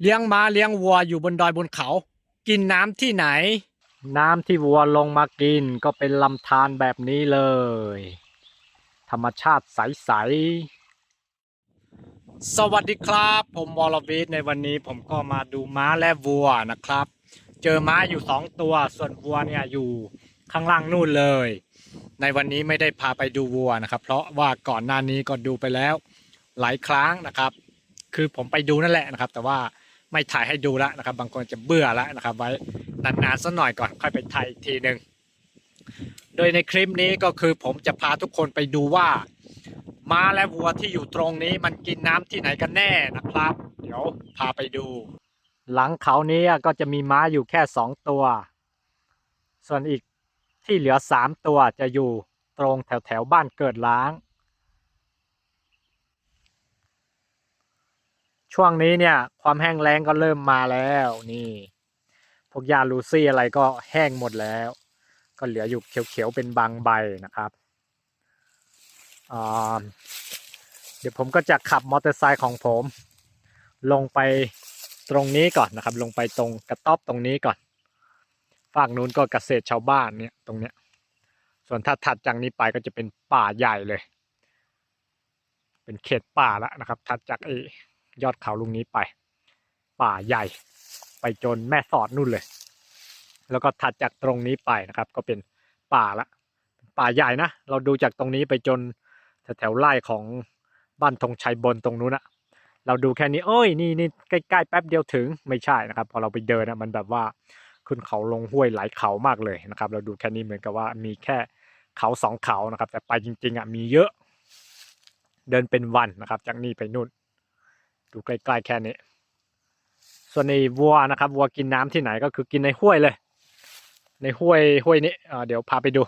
เลี้ยงม้าเลี้ยงวัวอยู่บนดอยบนเขา กินน้ำที่ไหน น้ำที่วัวลงมากินก็เป็นลำธารแบบนี้เลย ธรรมชาติใสๆสวัสดีครับ ผมวอลวิทในวันนี้ผมก็มาดูม้าและวัวนะครับ เจอม้าอยู่สองตัว ส่วนวัวเนี่ยอยู่ข้างล่างนู่นเลย ในวันนี้ไม่ได้พาไปดูวัวนะครับ เพราะว่าก่อนหน้านี้ก็ดูไปแล้วหลายครั้งนะครับ คือผมไปดูนั่นแหละนะครับ แต่ว่า ไม่ถ่ายให้ดูแล้วนะครับ บางคนจะเบื่อแล้วนะครับ ไว้นานๆสักหน่อยก่อนค่อยไปถ่ายอีกทีหนึ่งโดยในคลิปนี้ก็คือผมจะพาทุกคนไปดูว่าม้าและวัวที่อยู่ตรงนี้มันกินน้ำที่ไหนกันแน่นะครับ เดี๋ยวพาไปดู หลังเขานี้ก็จะมีม้าอยู่แค่สองตัว ส่วนอีกที่เหลือสามตัวจะอยู่ตรงแถวแถวบ้านเกิดล้าง ช่วงนี้เนี่ย ความแห้งแล้งก็เริ่มมาแล้วนี่ พวกยาลูซี่อะไรก็แห้งหมดแล้ว ก็เหลืออยู่เขียวๆเป็นบางใบนะครับเดี๋ยวผมก็จะขับมอเตอร์ไซค์ของผม ลงไปตรงนี้ก่อนนะครับ ลงไปตรงกระต๊อบตรงนี้ก่อนฝั่งนู้นก็เกษตรชาวบ้านเนี่ยตรงเนี้ย ส่วนถ้าถัดจากนี้ไปก็จะเป็นป่าใหญ่เลย เป็นเขตป่าแล้วนะครับ ถัดจากไอ ยอดเขาลุงนี้ไป ป่าใหญ่ ไปจนแม่สอดนู่นเลย แล้วก็ถัดจากตรงนี้ไปนะครับ ก็เป็นป่าละ ป่าใหญ่นะ เราดูจากตรงนี้ไปจนแถวๆไร่ของบ้านธงชัยบนตรงนู้นอะเราดูแค่นี้เอ้ยนี่นี่ใกล้ๆแป๊บเดียวถึงไม่ใช่นะครับ พอเราไปเดินนะมันแบบว่าขึ้นเขาลงห้วยหลายเขามากเลยนะครับ เราดูแค่นี้เหมือนกับว่ามีแค่เขาสองเขานะครับ แต่ไปจริงๆอะมีเยอะ เดินเป็นวันนะครับ จากนี่ไปนู่น ดูใกล้ๆแค่นี้ ส่วนในวัวนะครับวัวกินน้ำที่ไหนก็คือกินในห้วยเลย ในห้วยห้วยนี้เดี๋ยวพาไปดู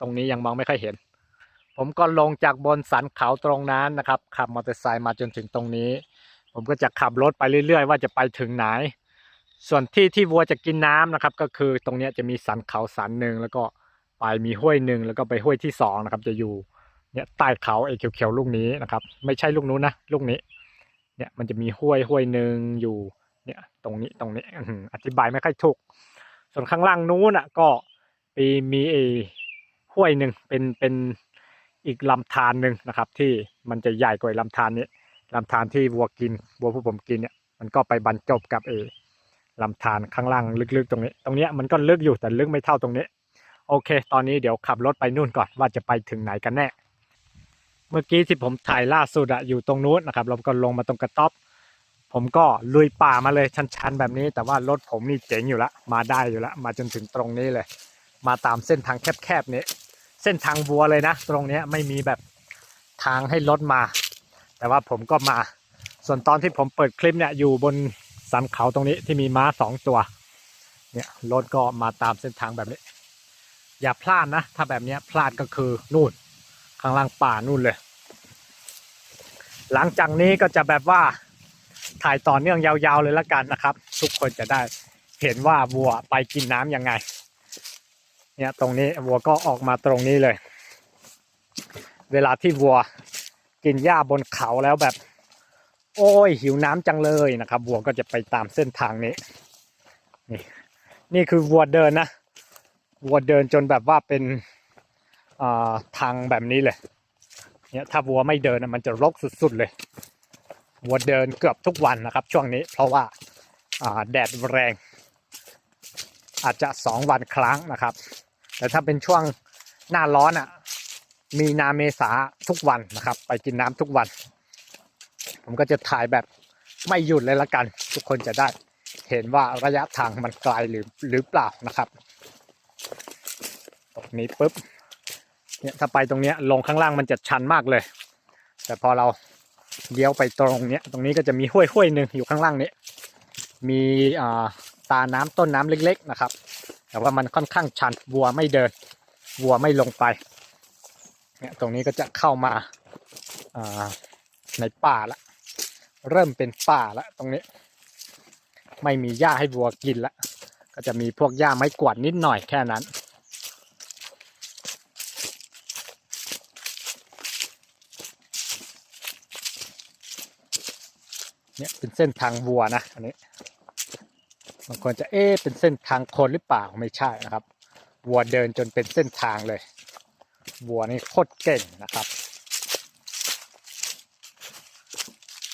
ตรงนี้ยังมองไม่ค่อยเห็น ผมก็ลงจากบนสันเขาตรงนั้นนะครับ ขับมอเตอร์ไซค์มาจนถึงตรงนี้ ผมก็จะขับรถไปเรื่อย ๆ ว่าจะไปถึงไหน ส่วนที่ที่วัวจะกินน้ำนะครับ ก็คือตรงนี้จะมีสันเขาสันหนึ่งแล้วก็ไปมีห้วยหนึ่งแล้วก็ไปห้วยที่สองนะครับ จะอยู่เนี่ยใต้เขาไอ้เขียวๆลูกนี้นะครับ ไม่ใช่ลูกนู้นนะลูกนี้ เนี่ยมันจะมีห้วยห้วยหนึ่งอยู่ เนี่ย ตรงนี้ตรงนี้อธิบายไม่ค่อยถูก ส่วนข้างล่างนู้นอะ ก็มีมีไอ้ห้วยหนึ่งเป็นเป็นอีกลำธารหนึ่งนะครับ ที่มันจะใหญ่กว่าลำธารนี้ลำธารที่วัวกินวัวผู้ผมกินเนี่ยมันก็ไปบรรจบกับเอลำธารข้างล่างลึกๆ ตรงนี้ ตรงเนี้ยมันก็ลึกอยู่แต่ลึกไม่เท่าตรงนี้ โอเค ตอนนี้เดี๋ยวขับรถไปนู่นก่อนว่าจะไปถึงไหนกันแน่ เมื่อกี้ที่ผมถ่ายล่าสุดอะอยู่ตรงนู้นนะครับเราก็ลงมาตรงกระต๊อบผมก็ลุยป่ามาเลยชันๆ แบบนี้ แต่ว่ารถผมนี่เจ๋งอยู่ละมาได้อยู่ละมาจนถึงตรงนี้เลย มาตามเส้นทางแคบๆนี้ เส้นทางวัวเลยนะ ตรงนี้ไม่มีแบบทางให้รถมา แต่ว่าผมก็มา ส่วนตอนที่ผมเปิดคลิปเนี่ยอยู่บนสันเขาตรงนี้ที่มีม้าสองตัวเนี่ยรถก็มาตามเส้นทางแบบนี้ อย่าพลาดนะ ถ้าแบบนี้พลาดก็คือนู่น ข้างล่างป่านู่นเลย หลังจากนี้ก็จะแบบว่าถ่ายต่อเนื่องยาวๆเลยละกันนะครับ ทุกคนจะได้เห็นว่าวัวไปกินน้ำยังไง เนี่ยตรงนี้วัวก็ออกมาตรงนี้เลย เวลาที่วัวกินหญ้าบนเขาแล้วแบบ โอ้ยหิวน้ำจังเลยนะครับ วัวก็จะไปตามเส้นทางนี้ นี่นี่คือวัวเดินนะวัวเดินจนแบบว่าเป็น ทางแบบนี้เลยเนี่ยถ้าวัวไม่เดินมันจะรกสุดๆเลย วัวเดินเกือบทุกวันนะครับ ช่วงนี้เพราะว่าอ่าแดดแรง อาจจะสองวันครั้งนะครับ แต่ถ้าเป็นช่วงหน้าร้อนอะมีนาเมษาทุกวันนะครับ ไปกินน้ำทุกวัน ผมก็จะถ่ายแบบไม่หยุดเลยละกัน ทุกคนจะได้เห็นว่าระยะทางมันไกลหรือหรือเปล่านะครับตรงนี้ปุ๊บ เนี่ยถ้าไปตรงเนี้ยลงข้างล่างมันจะชันมากเลย แต่พอเราเลี้ยวไปตรงเนี้ยตรงนี้ก็จะมีห้วยห้วยหนึ่งอยู่ข้างล่างนี้ มีอ่าตาน้ำต้นน้ำเล็ก ๆนะครับ แต่ว่ามันค่อนข้างชันวัวไม่เดิน วัวไม่ลงไปเนี่ยตรงนี้ก็จะเข้ามาอ่าในป่าละ เริ่มเป็นป่าละตรงนี้ ไม่มีหญ้าให้วัวกินละก็จะมีพวกหญ้าไม้กวาดนิดหน่อยแค่นั้น เนี่ยเป็นเส้นทางวัวนะอันนี้บางคนจะเอ๊เป็นเส้นทางคนหรือเปล่าไม่ใช่นะครับ วัวเดินจนเป็นเส้นทางเลย วัวนี่โคตรเก่งนะครับ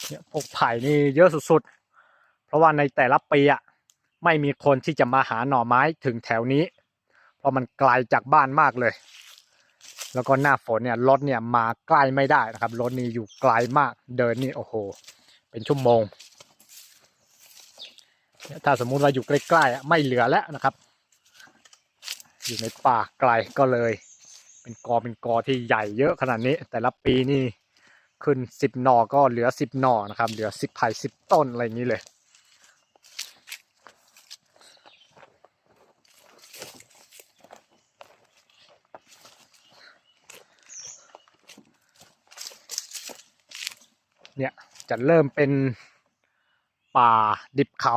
เนี่ยพวกไผ่นี่เยอะสุดๆ เพราะว่าในแต่ละปีอะไม่มีคนที่จะมาหาหน่อไม้ถึงแถวนี้ เพราะมันไกลจากบ้านมากเลย แล้วก็หน้าฝนเนี่ยรถเนี่ยมาใกล้ไม่ได้นะครับรถนี่อยู่ไกลมากเดินนี่โอ้โห เป็นชั่วโมงถ้าสมมุติว่าอยู่ใกล้ๆไม่เหลือแล้วนะครับ อยู่ในป่าไกลก็เลย เป็นกอเป็นกอที่ใหญ่เยอะขนาดนี้ แต่ละปีนี่ขึ้นสิบหน่อก็เหลือสิบหน่อนะครับ เหลือสิบไผ่สิบต้นอะไรอย่างนี้เลย เนี่ย จะเริ่มเป็นป่าดิบเขา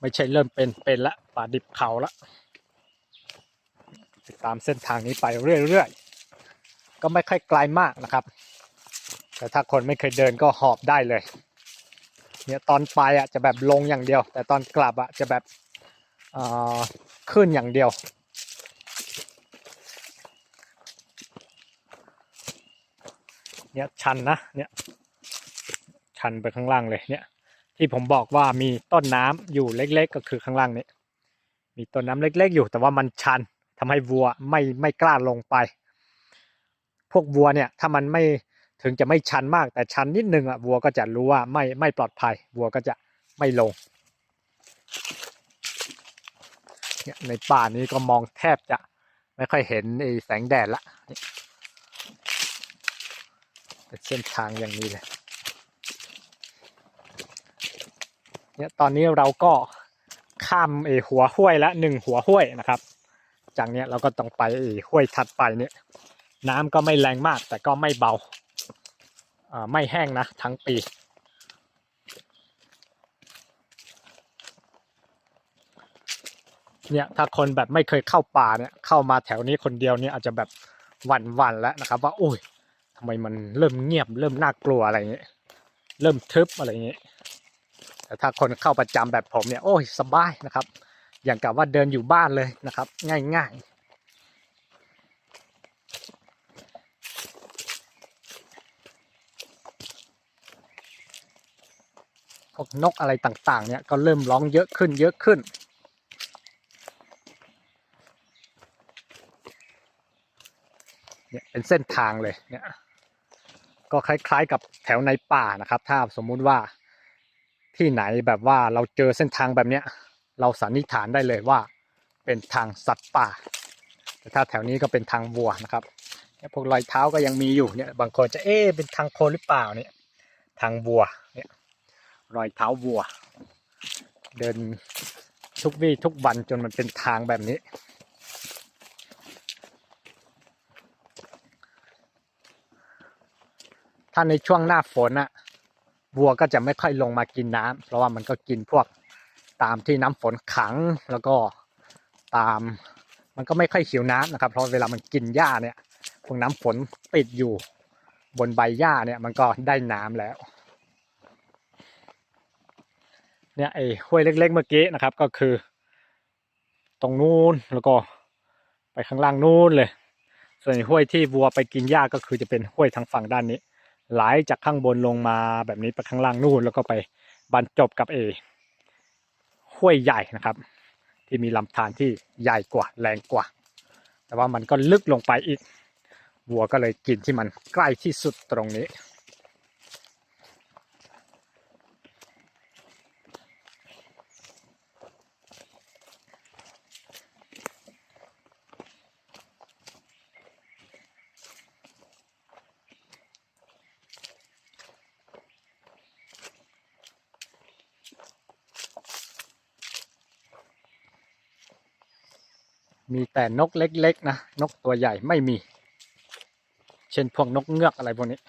ไม่ใช่เริ่มเป็นเป็นละป่าดิบเขาละติดตามเส้นทางนี้ไปเรื่อยๆ ก็ไม่ค่อยไกลมากนะครับ แต่ถ้าคนไม่เคยเดินก็หอบได้เลย เนี่ยตอนไปอะจะแบบลงอย่างเดียว แต่ตอนกลับอะจะแบบอ่อขึ้นอย่างเดียวเนี่ยชันนะเนี่ย ชันไปข้างล่างเลยเนี่ย ที่ผมบอกว่ามีต้นน้ำอยู่เล็ก ๆ ก็คือข้างล่างนี้มีต้นน้ำเล็ก ๆ อยู่แต่ว่ามันชันทำให้วัวไม่ไม่กล้าลงไป พวกวัวเนี่ยถ้ามันไม่ถึงจะไม่ชันมาก แต่ชันนิดนึงอะวัวก็จะรู้ว่าไม่ไม่ปลอดภัยวัวก็จะไม่ลงเนี่ยในป่านี้ก็มองแทบจะไม่ค่อยเห็นไอ้แสงแดดละเป็นเส้นทางอย่างนี้เลย เนี่ยตอนนี้เราก็ข้ามไอหัวห้วยละหนึ่งหัวห้วยนะครับ จากเนี้ยเราก็ต้องไปไอ้ห้วยถัดไปเนี่ย น้ำก็ไม่แรงมากแต่ก็ไม่เบาอ่าไม่แห้งนะ ทั้งปี เนี่ยถ้าคนแบบไม่เคยเข้าป่าเนี่ยเข้ามาแถวนี้คนเดียวเนี่ยอาจจะแบบหวั่นวันแล้วนะครับว่าโอ้ยทำไมมันเริ่มเงียบเริ่มน่ากลัวอะไรเงี้ยเริ่มทึบอะไรเงี้ย แต่ถ้าคนเข้าประจำแบบผมเนี่ยโอ้ยสบายนะครับ อย่างกับว่าเดินอยู่บ้านเลยนะครับ ง่ายๆพวกนกอะไรต่างๆ เนี่ยก็เริ่มร้องเยอะขึ้นเยอะขึ้น เนี่ยเป็นเส้นทางเลยเนี่ย ก็คล้ายๆกับแถวในป่านะครับ ถ้าสมมุติว่า ที่ไหนแบบว่าเราเจอเส้นทางแบบเนี้ย เราสันนิษฐานได้เลยว่าเป็นทางสัตว์ป่า แต่ถ้าแถวนี้ก็เป็นทางวัวนะครับเนี่ยพวกรอยเท้าก็ยังมีอยู่เนี่ย บางคนจะเอ๊ะเป็นทางโคหรือเปล่าเนี่ย ทางวัวเนี่ยรอยเท้าวัว เดินทุกวี่ทุกวันจนมันเป็นทางแบบนี้ ถ้าในช่วงหน้าฝนอะ วัวก็จะไม่ค่อยลงมากินน้ำเพราะว่ามันก็กินพวกตามที่น้ำฝนขังแล้วก็ตามมันก็ไม่ค่อยหิวน้ำนะครับ เพราะเวลามันกินหญ้าเนี่ยพวกน้ำฝนปิดอยู่บนใบหญ้าเนี่ยมันก็ได้น้ำแล้วเนี่ยไอ้ห้วยเล็ก ๆ เมื่อกี้นะครับ ก็คือ ตรงนู้นแล้วก็ไปข้างล่างนู้นเลย ส่วนห้วยที่วัวไปกินหญ้าก็คือจะเป็นห้วยทางฝั่งด้านนี้ ไหลจากข้างบนลงมาแบบนี้ไปข้างล่างนู่นแล้วก็ไปบรรจบกับเอห้วยใหญ่นะครับ ที่มีลำธารที่ใหญ่กว่าแรงกว่า แต่ว่ามันก็ลึกลงไปอีกวัวก็เลยกินที่มันใกล้ที่สุดตรงนี้ มีแต่นกเล็กๆนะ นกตัวใหญ่ไม่มี เช่นพวกนกเงือกอะไรพวกนี้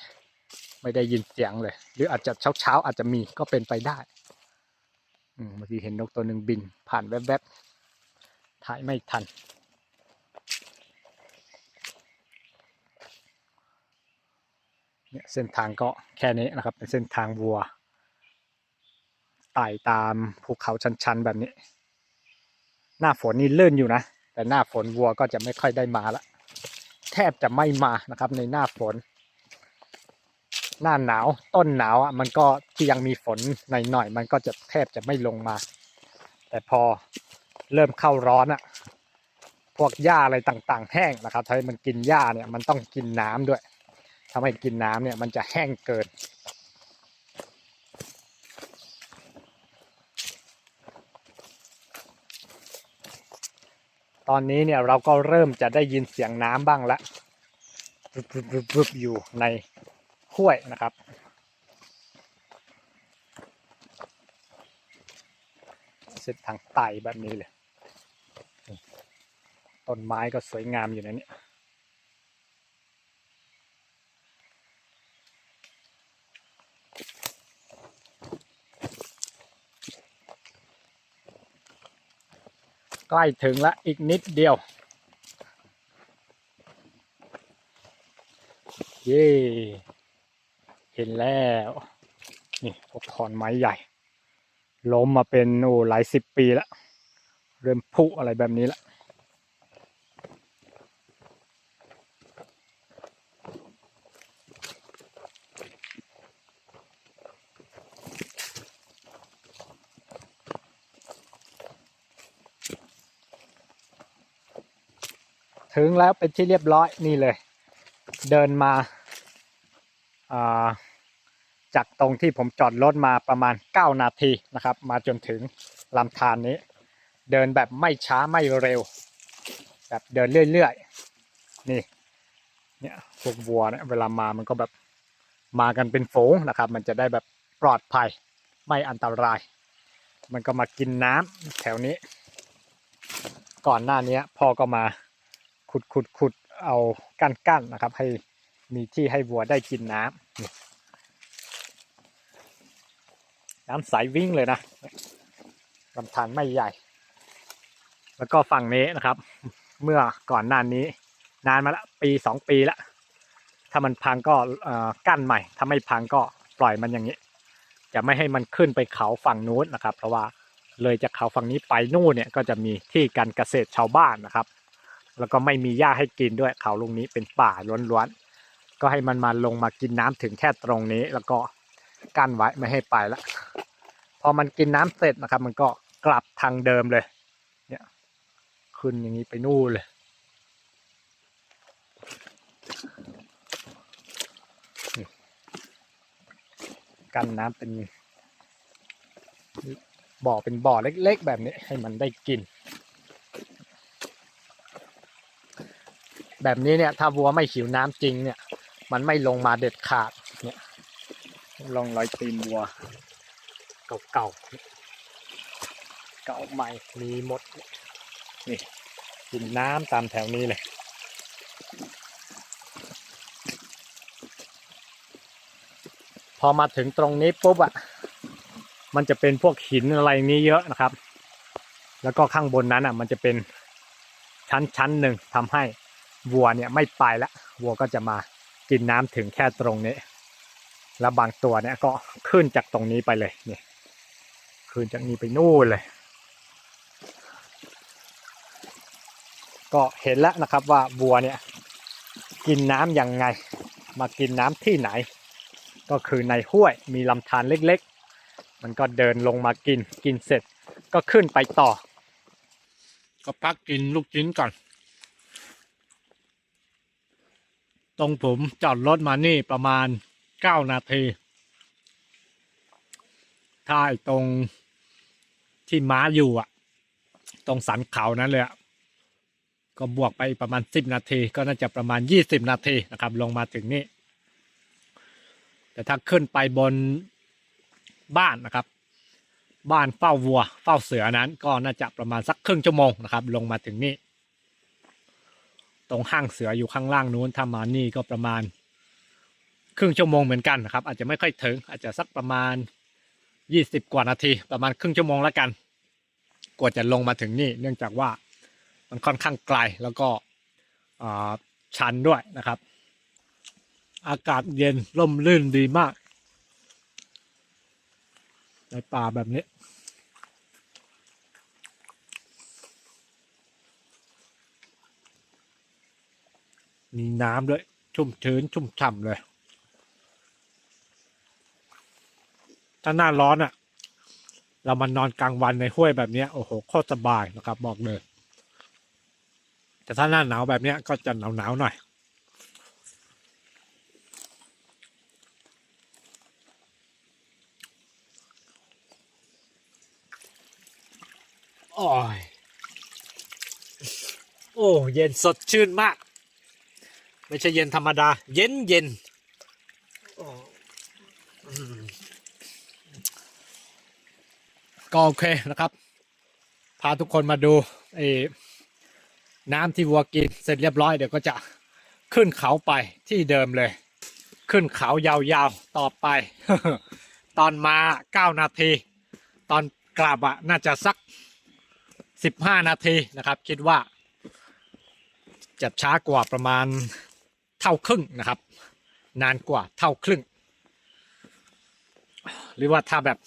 ไม่ได้ยินเสียงเลย หรืออาจจะเช้าๆอาจจะมีก็เป็นไปได้อืมบางทีเห็นนกตัวหนึ่งบิน ผ่านแวบๆถ่ายไม่ทัน เนี่ยเส้นทางก็แค่นี้นะครับ เป็นเส้นทางวัวไต่ตามภูเขาชันๆแบบนี้ หน้าฝนนี่เลื่นอยู่นะ แต่หน้าฝนวัวก็จะไม่ค่อยได้มาละแทบจะไม่มานะครับ ในหน้าฝน หน้าหนาวต้นหนาวอะมันก็ที่ยังมีฝนหน่อยๆมันก็จะแทบจะไม่ลงมา แต่พอเริ่มเข้าร้อนอะพวกหญ้าอะไรต่างๆ แห้งนะครับถ้าให้มันกินหญ้าเนี่ยมันต้องกินน้ำด้วยถ้าไม่กินน้ำเนี่ยมันจะแห้งเกิน ตอนนี้เนี่ยเราก็เริ่มจะได้ยินเสียงน้ำบ้างละรึบรึบรึบรึบอยู่ในห้วยนะครับเส้นทางไต่แบบนี้เลย ต้นไม้ก็สวยงามอยู่ในะนี้ ใกล้ถึงละอีกนิดเดียว เย่เห็นแล้ว นี่พวกขอนไม้ใหญ่ ล้มมาเป็นโอ้หลายสิบปีแล้วเริ่มผุอะไรแบบนี้ละ ถึงแล้วเป็นที่เรียบร้อยนี่เลย เดินมาาจากตรงที่ผมจอดรถมาประมาณ 9 นาทีนะครับ มาจนถึงลำธารนี้ เดินแบบไม่ช้าไม่เร็ว แบบเดินเรื่อยๆ นี่เนี่ยพวกวัวเนี่ยเวลามามันก็แบบมากันเป็นฝูงนะครับ มันจะได้แบบปลอดภัยไม่อันตราย มันก็มากินน้ำแถวนี้ ก่อนหน้านี้พ่อก็มา ขุดขุดขุดเอากั้นกั้นนะครับ ให้มีที่ให้วัวได้กินน้ำน้ำใสวิ่งเลยนะลำธารไม่ใหญ่ แล้วก็ฝั่งนี้นะครับ เมื่อก่อนหน้านนี้ นานมาละปีสองปีละถ้ามันพังก็อ่อกั้นใหม่ ถ้าไม่พังก็ปล่อยมันอย่างนี้ จะไม่ให้มันขึ้นไปเขาฝั่งนู้นนะครับ เพราะว่าเลยจากเขาฝั่งนี้ไปนู่นเนี่ยก็จะมีที่การเกษตรชาวบ้านนะครับ แล้วก็ไม่มีหญ้าให้กินด้วยเขาลุงนี้เป็นป่าล้วนๆ ก็ให้มันมาลงมากินน้ำถึงแค่ตรงนี้ แล้วก็กั้นไว้ไม่ให้ไปละ พอมันกินน้ำเสร็จนะครับ มันก็กลับทางเดิมเลย เนี่ยขึ้นอย่างนี้ไปนู่นเลย กันน้ำเป็นบ่อเป็นบ่อเล็กๆ แบบนี้ให้มันได้กิน แบบนี้เนี่ยถ้าวัวไม่หิวน้ำจริงเนี่ย มันไม่ลงมาเด็ดขาดเนี่ยลองรอยตีนวัว เก่าๆเก่าใหม่มีหมดนี่กินน้ำตามแถวนี้เลยพอมาถึงตรงนี้ปุ๊บอะมันจะเป็นพวกหินอะไรนี้เยอะนะครับ แล้วก็ข้างบนนั้นอะ มันจะเป็นชั้นชั้นหนึ่งทำให้ วัวเนี่ยไม่ไปละวัวก็จะมากินน้ำถึงแค่ตรงนี้ แล้วบางตัวเนี่ยก็ขึ้นจากตรงนี้ไปเลยนี่ขึ้นจากนี้ไปนู่นเลย ก็เห็นแล้วนะครับว่าวัวเนี่ยกินน้ำยังไง มากินน้ำที่ไหน ก็คือในห้วยมีลำธารเล็กๆ มันก็เดินลงมากินกินเสร็จก็ขึ้นไปต่อ ก็พักกินลูกชิ้นก่อน ตรงผมจอดรถมานี่ประมาณเก้านาทีถ้าไอ้ตรงที่ม้าอยู่อะ ตรงสันเขานั้นเลยก็บวกไปประมาณสิบนาที ก็น่าจะประมาณยี่สิบนาทีนะครับ ลงมาถึงนี่แต่ถ้าขึ้นไปบนบ้านนะครับ บ้านเฝ้าวัว เฝ้าเสือนั้น ก็น่าจะประมาณสักครึ่งชั่วโมงนะครับ ลงมาถึงนี่ ตรงห้างเสืออยู่ข้างล่างนู้นถ้ามานี่ก็ประมาณ ครึ่งชั่วโมงเหมือนกันนะครับ อาจจะไม่ค่อยถึง อาจจะสักประมาณยี่สิบกว่านาที ประมาณครึ่งชั่วโมงแล้วกันกว่าจะลงมาถึงนี่เนื่องจากว่ามันค่อนข้างไกลแล้วก็ชันด้วยนะครับ อากาศเย็นร่มรื่นดีมาก ในป่าแบบนี้ มีน้ำด้วย ชุ่มชื้นชุ่มฉ่ำเลย ถ้าหน้าร้อนอะ่ะ เรามานอนกลางวันในห้วยแบบนี้โอ้โหโคตรสบายนะครับ บอกเลย แต่ถ้าหน้าหนาวแบบนี้ก็จะหนาวหนาวหน่อยโอ้ยโอ้ เย็นสดชื่นมาก ไม่ใช่เย็นธรรมดา เย็นเย็นก็โอเคนะครับ พาทุกคนมาดูไอ้น้ำที่วัวกินเสร็จเรียบร้อยเดี๋ยวก็จะขึ้นเขาไปที่เดิมเลย ขึ้นเขายาวๆต่อไป ตอนมาเก้านาที ตอนกลับอะน่าจะสักสิบห้านาทีนะครับ คิดว่าจะช้ากว่าประมาณ เท่าครึ่งนะครับ นานกว่าเท่าครึ่ง หรือว่าถ้าแบบ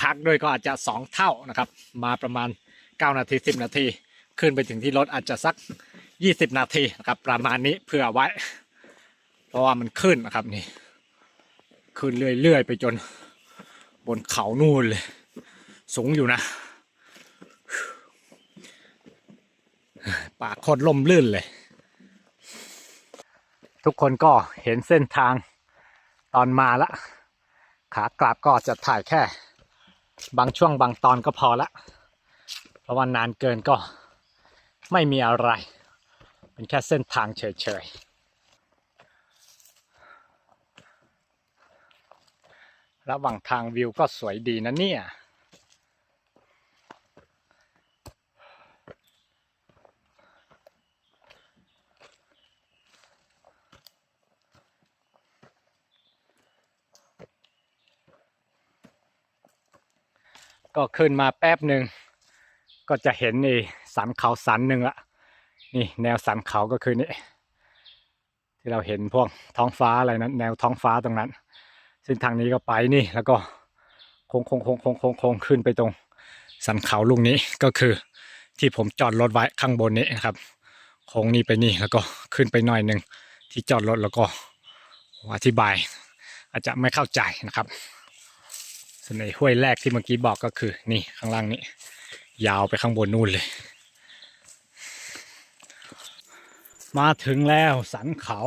พักด้วยก็อาจจะสองเท่านะครับ มาประมาณ 9 นาที 10 นาที ขึ้นไปถึงที่รถอาจจะสัก 20 นาทีนะครับ ประมาณนี้เผื่อไว้ เพราะว่ามันขึ้นนะครับนี่ ขึ้นเรื่อยๆ ไปจนบนเขานู่นเลย สูงอยู่นะ ป่าโคตรล่มลื่นเลย ทุกคนก็เห็นเส้นทางตอนมาละ ขากลับก็จะถ่ายแค่ บางช่วงบางตอนก็พอละ เพราะว่านานเกินก็ไม่มีอะไร เป็นแค่เส้นทางเฉยๆ ระหว่างทางวิวก็สวยดีนะเนี่ย ก็ขึ้นมาแป๊บหนึ่งก็จะเห็นนี่สันเขาสันหนึ่งละนี่แนวสันเขาก็คือนี่ที่เราเห็นพวกท้องฟ้าอะไรนั้นแนวท้องฟ้าตรงนั้น ซึ่งทางนี้ก็ไปนี่แล้วก็โค้งโค้งโค้งโค้งโค้งโค้งขึ้นไปตรง สันเขาลูกนี้ก็คือที่ผมจอดรถไว้ข้างบนนี้นะครับโค้งนี้ไปนี่แล้วก็ขึ้นไปหน่อยหนึ่งที่จอดรถแล้วก็อธิบาย อาจจะไม่เข้าใจนะครับ ส่วนในห้วยแรกที่เมื่อกี้บอกก็คือ นี่ข้างล่างนี้ ยาวไปข้างบนนู่นเลย มาถึงแล้วสันเขา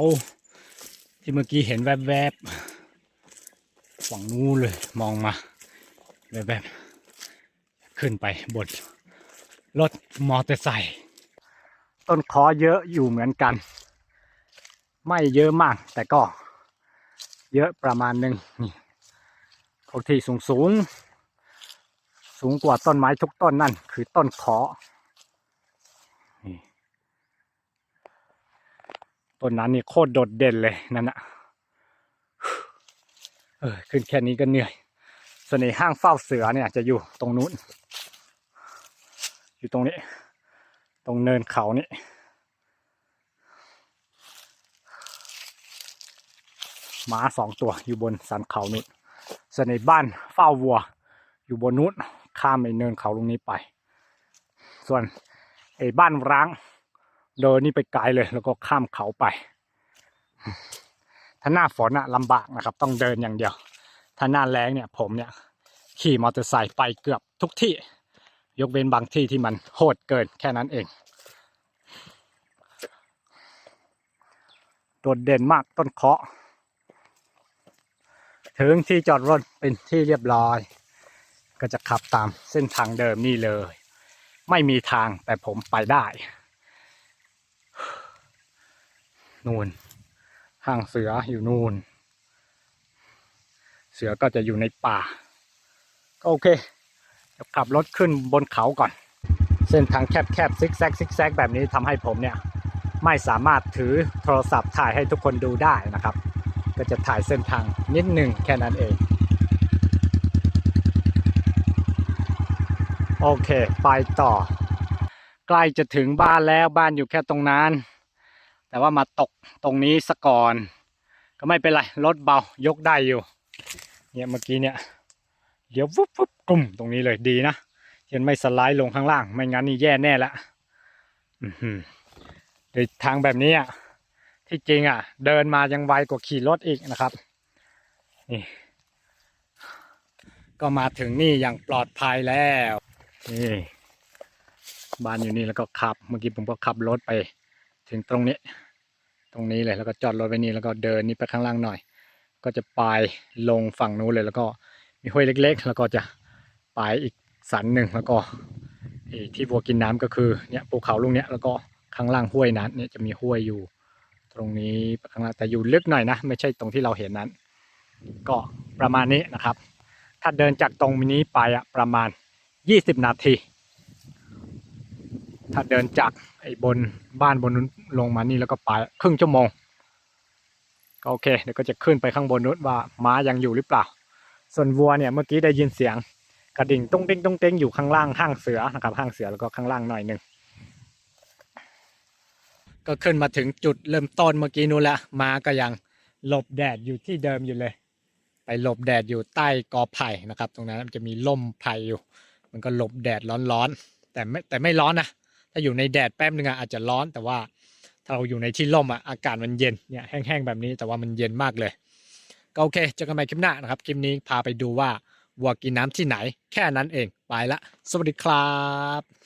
ที่เมื่อกี้เห็นแวบๆฝั่งนู้นเลย มองมาแวบๆขึ้นไปบนรถมอเตอร์ไซค์ต้นคอเยอะอยู่เหมือนกัน ไม่เยอะมาก แต่ก็เยอะประมาณหนึ่งนี่ บางทีสูงสูง สูงกว่าต้นไม้ทุกต้นนั่น คือต้นขอต้นนั้นนี่โคตรโดดเด่นเลยนั่นอะเออขึ้นแค่นี้ก็เหนื่อยส่วนในห้างเฝ้าเสือเนี่ยจะอยู่ตรงนู้น อยู่ตรงนี้ ตรงเนินเขานี่หมาสองตัวอยู่บนสันเขานู้น ส่วนในบ้านเฝ้าวัว อยู่บนนู้นข้ามไอ้เนินเขาตรงนี้ไป ส่วนไอ้บ้านร้างเดินนี่ไปไกลเลยแล้วก็ข้ามเขาไป ถ้าหน้าฝนอะลำบากนะครับ ต้องเดินอย่างเดียว ถ้าหน้าแล้งเนี่ยผมเนี่ย ขี่มอเตอร์ไซค์ไปเกือบทุกที่ ยกเว้นบางที่ที่มันโหดเกินแค่นั้นเอง โดดเด่นมากต้นเคาะ ถึงที่จอดรถเป็นที่เรียบร้อย ก็จะขับตามเส้นทางเดิมนี่เลย ไม่มีทางแต่ผมไปได้ นูนห้างเสืออยู่นูนเสือก็จะอยู่ในป่า ก็โอเคเดี๋ยวขับรถขึ้นบนเขาก่อน เส้นทางแคบๆซิกแซกซิกแซกแบบนี้ทำให้ผมเนี่ย ไม่สามารถถือโทรศัพท์ถ่ายให้ทุกคนดูได้นะครับ ก็จะถ่ายเส้นทางนิดหนึ่งแค่นั้นเอง โอเค ไปต่อ ใกล้จะถึงบ้านแล้วบ้านอยู่แค่ตรงนั้น แต่ว่ามาตกตรงนี้สะก่อน ก็ไม่เป็นไร รถเบายกได้อยู่ เนี่ยเมื่อกี้เนี่ยเดี๋ยววุบวุบกลุ่มตรงนี้เลยดีนะยังไม่สไลด์ลงข้างล่าง ไม่งั้นนี่แย่แน่ละอือหือโดยทางแบบนี้อะ ที่จริงอะ เดินมายังไวกว่าขี่รถอีกนะครับ นี่ ก็มาถึงนี่อย่างปลอดภัยแล้วนี่บ้านอยู่นี่แล้วก็ขับ เมื่อกี้ผมก็ขับรถไป ถึงตรงนี้ ตรงนี้เลยแล้วก็จอดรถไว้นี่แล้วก็เดินนี่ไปข้างล่างหน่อย ก็จะไปลงฝั่งนู้นเลย แล้วก็มีห้วยเล็ก ๆ แล้วก็จะไปอีกสันหนึ่งแล้วก็ที่วัวกินน้ำก็คือเนี่ยภูเขาลูกเนี้ยแล้วก็ข้างล่างห้วยนั้นเนี่ยจะมีห้วยอยู่ ตรงนี้ข้างล่างแต่อยู่ลึกหน่อยนะ ไม่ใช่ตรงที่เราเห็นนั้น ก็ประมาณนี้นะครับ ถ้าเดินจากตรงนี้ไปอะประมาณ 20 นาที ถ้าเดินจากไอ้บนบ้านบนนู้นลงมานี่แล้วก็ไปครึ่งชั่วโมงก็โอเคเดี๋ยวก็จะขึ้นไปข้างบนนู้นว่าม้ายังอยู่หรือเปล่า ส่วนวัวเนี่ยเมื่อกี้ได้ยินเสียงกระดิ่งตุ้งเต้งตุ้งเต้งอยู่ข้างล่างห้างเสือนะครับห้างเสือแล้วก็ข้างล่างหน่อยหนึ่ง ก็ขึ้นมาถึงจุดเริ่มต้นเมื่อกี้นู้นละม้าก็ยังหลบแดดอยู่ที่เดิมอยู่เลย ไปหลบแดดอยู่ใต้กอไผ่นะครับ ตรงนั้นมันจะมีร่มไผ่อยู่ มันก็หลบแดดร้อนๆแต่ไม่แต่ไม่ร้อนนะถ้าอยู่ในแดดแป๊บนึงอะอาจจะร้อนแต่ว่าถ้าเราอยู่ในที่ร่มอะอากาศมันเย็นเนี่ยแห้งๆแบบนี้แต่ว่ามันเย็นมากเลย ก็โอเคเจอกันใหม่คลิปหน้านะครับคลิปนี้พาไปดูว่าวัวกินน้ำที่ไหน แค่นั้นเองไปละ สวัสดีครับ